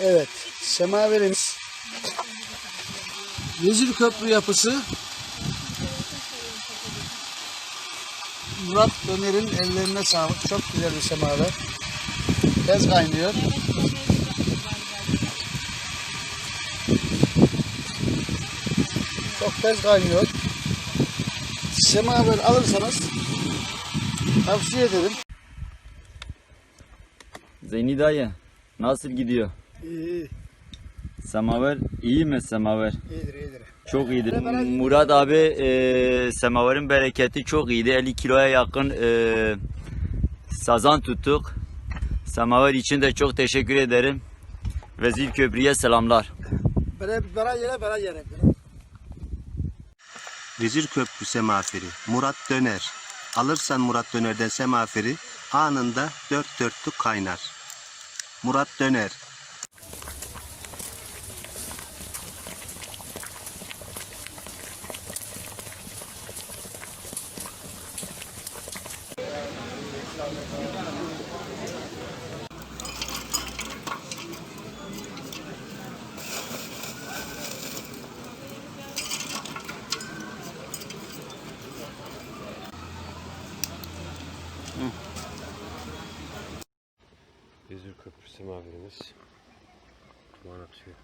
Evet. Semaverimiz. Vezir Köprü yapısı. Murat Döner'in ellerine sağlık. Çok güzel bir semaver. Tez kaynıyor. Çok tez kaynıyor. Semaver alırsanız tavsiye ederim. Zeyni dayı nasıl gidiyor? İyi, Semaver iyi mi semaver? iyidir, iyidir. Çok iyidir. Murat abi e, semaverin bereketi çok iyiydi. 50 kiloya yakın e, sazan tuttuk. Semaver için de çok teşekkür ederim. Vezir Köprü'ye selamlar. Vezir Köprü semaferi Murat Döner. Alırsan Murat Döner'den semaferi anında dört dörtlük kaynar. Murat Döner. Vezir Köprü semaverimiz duman atıyor.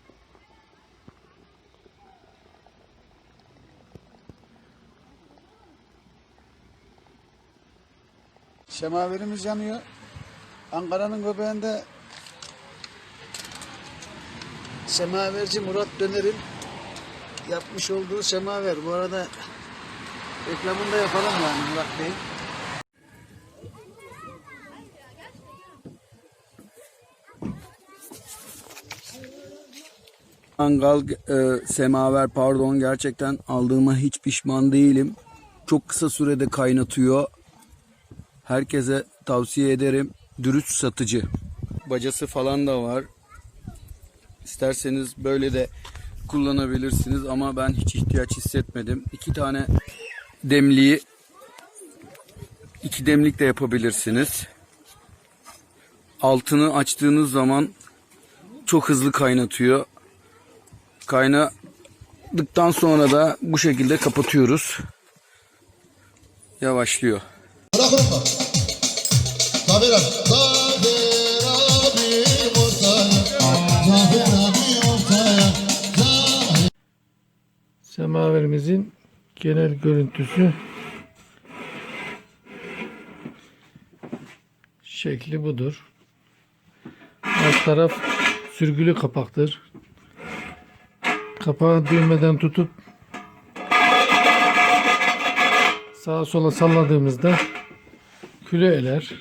Semaverimiz yanıyor. Ankara'nın göbeğinde semaverci Murat Döner'in yapmış olduğu semaver. Bu arada reklamını da yapalım yani Murat Bey. Mangal e, semaver pardon gerçekten aldığıma hiç pişman değilim. Çok kısa sürede kaynatıyor. Herkese tavsiye ederim. Dürüst satıcı. Bacası falan da var. İsterseniz böyle de kullanabilirsiniz ama ben hiç ihtiyaç hissetmedim. İki tane demliği iki demlik de yapabilirsiniz. Altını açtığınız zaman çok hızlı kaynatıyor. Kaynadıktan sonra da bu şekilde kapatıyoruz. Yavaşlıyor. Semaverimizin genel görüntüsü şekli budur. Alt taraf sürgülü kapaktır. Kapağı düğmeden tutup sağa sola salladığımızda küle eler.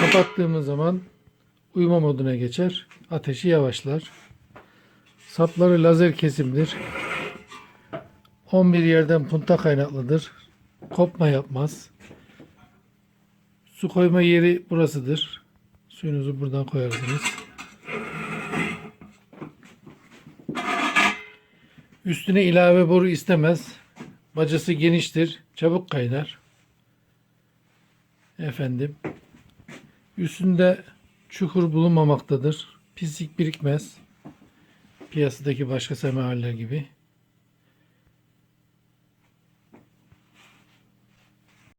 Kapattığımız zaman uyuma moduna geçer. Ateşi yavaşlar. Sapları lazer kesimdir. 11 yerden punta kaynaklıdır. Kopma yapmaz. Su koyma yeri burasıdır. Suyunuzu buradan koyarsınız. Üstüne ilave boru istemez. Bacası geniştir. Çabuk kaynar. Efendim. Üstünde çukur bulunmamaktadır. Pislik birikmez. Piyasadaki başka semaverler gibi.